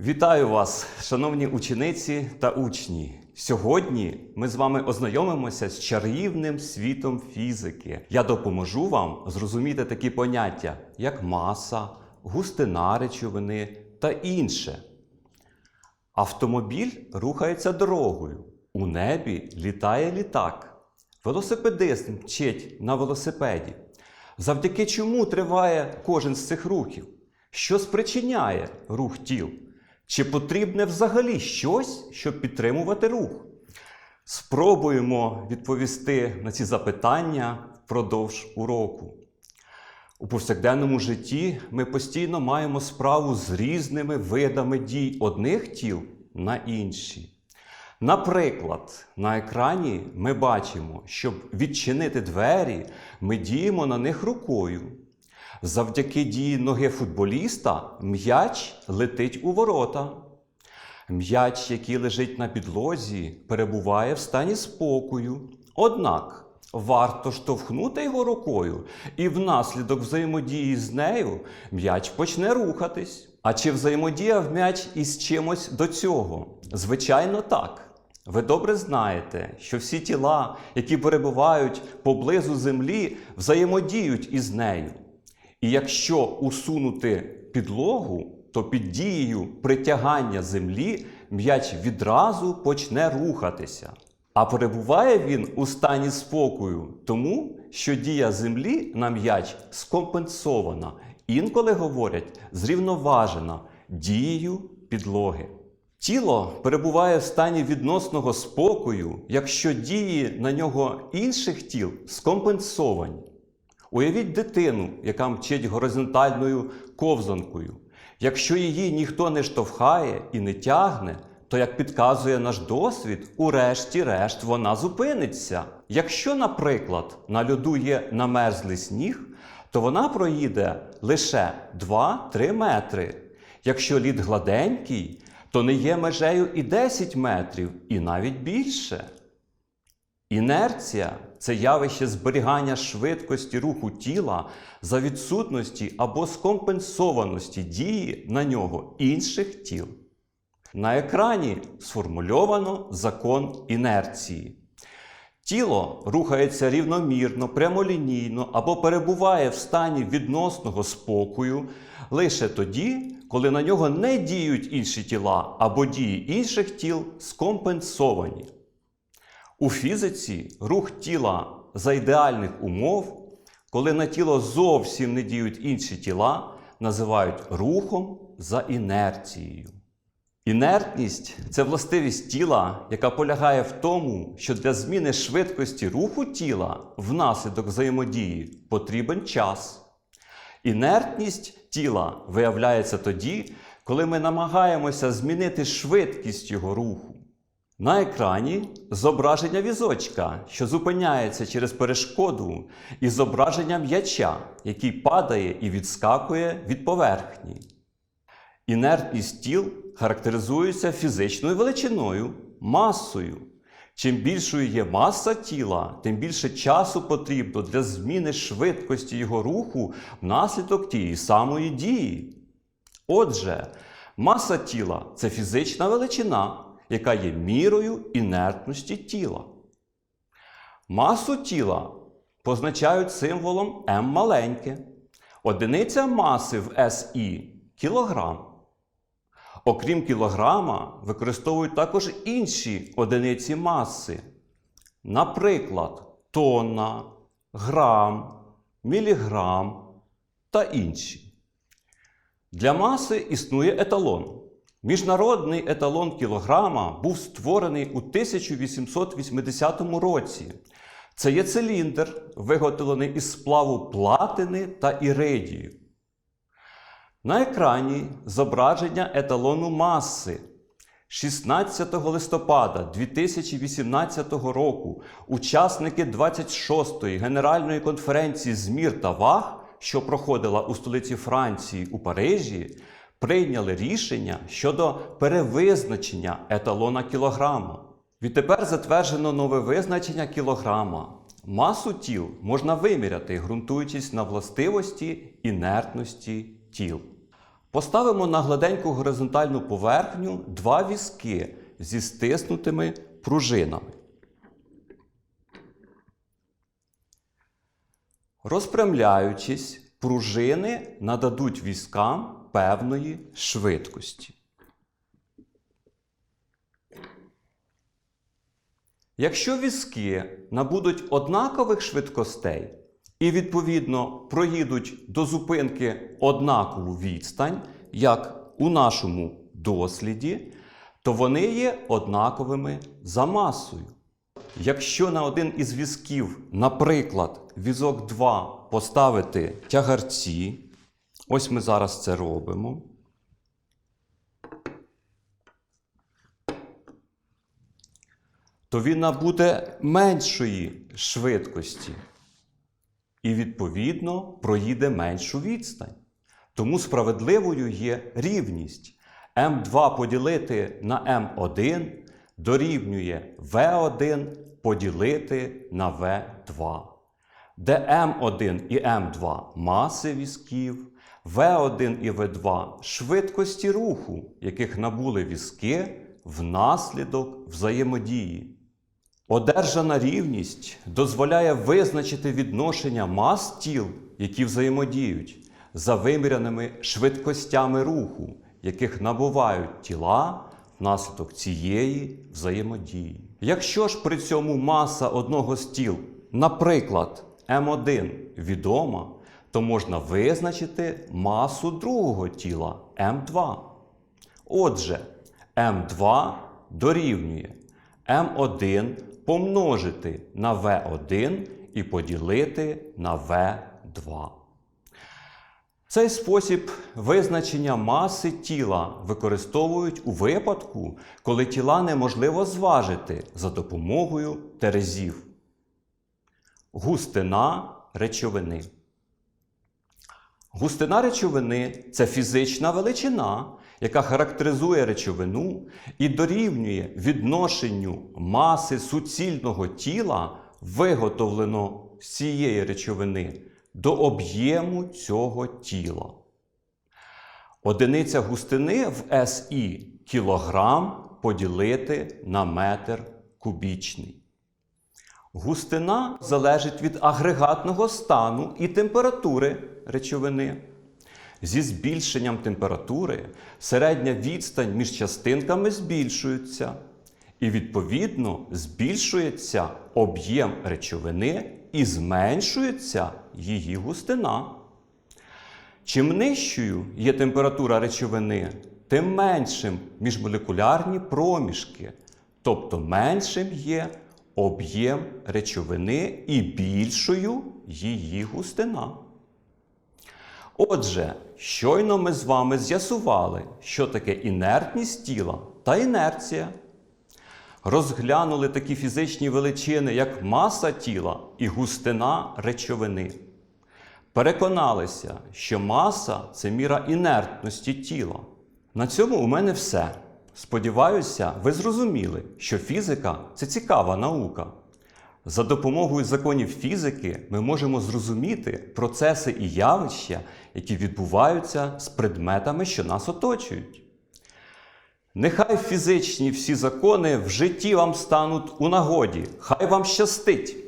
Вітаю вас, шановні учениці та учні. Сьогодні ми з вами ознайомимося з чарівним світом фізики. Я допоможу вам зрозуміти такі поняття, як маса, густина речовини та інше. Автомобіль рухається дорогою. У небі літає літак. Велосипедист мчить на велосипеді. Завдяки чому триває кожен з цих рухів? Що спричиняє рух тіл? Чи потрібне взагалі щось, щоб підтримувати рух? Спробуємо відповісти на ці запитання впродовж уроку. У повсякденному житті ми постійно маємо справу з різними видами дій одних тіл на інші. Наприклад, на екрані ми бачимо, щоб відчинити двері, ми діємо на них рукою. Завдяки дії ноги футболіста м'яч летить у ворота. М'яч, який лежить на підлозі, перебуває в стані спокою. Однак варто штовхнути його рукою, і внаслідок взаємодії з нею м'яч почне рухатись. А чи взаємодіяв м'яч із чимось до цього? Звичайно, так. Ви добре знаєте, що всі тіла, які перебувають поблизу землі, взаємодіють із нею. І якщо усунути підлогу, то під дією притягання землі м'яч відразу почне рухатися. А перебуває він у стані спокою, тому що дія землі на м'яч скомпенсована, інколи говорять зрівноважена дією підлоги. Тіло перебуває в стані відносного спокою, якщо дії на нього інших тіл скомпенсовані. Уявіть дитину, яка мчить горизонтальною ковзанкою. Якщо її ніхто не штовхає і не тягне, то, як підказує наш досвід, урешті-решт вона зупиниться. Якщо, наприклад, на льоду є намерзлий сніг, то вона проїде лише 2-3 метри. Якщо лід гладенький, то не є межею і 10 метрів, і навіть більше. Інерція це явище зберігання швидкості руху тіла за відсутності або скомпенсованості дії на нього інших тіл. На екрані сформульовано закон інерції. Тіло рухається рівномірно, прямолінійно або перебуває в стані відносного спокою лише тоді, коли на нього не діють інші тіла або дії інших тіл скомпенсовані. У фізиці рух тіла за ідеальних умов, коли на тіло зовсім не діють інші тіла, називають рухом за інерцією. Інертність це властивість тіла, яка полягає в тому, що для зміни швидкості руху тіла внаслідок взаємодії потрібен час. Інертність тіла виявляється тоді, коли ми намагаємося змінити швидкість його руху. На екрані зображення візочка, що зупиняється через перешкоду, і зображення м'яча, який падає і відскакує від поверхні. Інертність тіл характеризується фізичною величиною, масою. Чим більшою є маса тіла, тим більше часу потрібно для зміни швидкості його руху внаслідок тієї самої дії. Отже, маса тіла це фізична величина, яка є мірою інертності тіла. Масу тіла позначають символом М маленьке. Одиниця маси в SI кілограм. Окрім кілограма, використовують також інші одиниці маси. Наприклад, тонна, грам, міліграм та інші. Для маси існує еталон. Міжнародний еталон кілограма був створений у 1880 році. Це є циліндр, виготовлений із сплаву платини та іридію. На екрані зображення еталону маси. 16 листопада 2018 року учасники 26-ї Генеральної конференції з мір та ваг, що проходила у столиці Франції у Парижі, прийняли рішення щодо перевизначення еталона кілограма. Відтепер затверджено нове визначення кілограма. Масу тіл можна виміряти, ґрунтуючись на властивості інертності тіл. Поставимо на гладеньку горизонтальну поверхню два візки зі стиснутими пружинами. Розпрямляючись, пружини нададуть візкам певної швидкості. Якщо візки набудуть однакових швидкостей і, відповідно, проїдуть до зупинки однакову відстань, як у нашому досліді, то вони є однаковими за масою. Якщо на один із візків, наприклад, візок 2 поставити тягарці, ось ми зараз це робимо. то він набуде меншої швидкості і, відповідно, проїде меншу відстань. Тому справедливою є рівність. М2 поділити на М1 дорівнює В1 поділити на В2, де М1 і М2 маси візків, В1 і В2 швидкості руху, яких набули візки внаслідок взаємодії. Одержана рівність дозволяє визначити відношення мас тіл, які взаємодіють, за виміряними швидкостями руху, яких набувають тіла внаслідок цієї взаємодії. Якщо ж при цьому маса одного з тіл, наприклад, М1 відома, то можна визначити масу другого тіла М2. Отже, М2 дорівнює М1 помножити на В1 і поділити на В2. Цей спосіб визначення маси тіла використовують у випадку, коли тіла неможливо зважити за допомогою терезів. Густина речовини. Густина речовини це фізична величина, яка характеризує речовину і дорівнює відношенню маси суцільного тіла, виготовлено з цієї речовини, до об'єму цього тіла. Одиниця густини в СІ кілограм поділити на метр кубічний. Густина залежить від агрегатного стану і температури речовини. Зі збільшенням температури середня відстань між частинками збільшується, і, відповідно, збільшується об'єм речовини і зменшується її густина. Чим нижчою є температура речовини, тим меншим міжмолекулярні проміжки, тобто меншим є об'єм речовини і більшою її густина. Отже, щойно ми з вами з'ясували, що таке інертність тіла та інерція. Розглянули такі фізичні величини, як маса тіла і густина речовини. Переконалися, що маса це міра інертності тіла. На цьому у мене все. Сподіваюся, ви зрозуміли, що фізика це цікава наука. За допомогою законів фізики ми можемо зрозуміти процеси і явища, які відбуваються з предметами, що нас оточують. Нехай фізичні всі закони в житті вам стануть у нагоді, хай вам щастить!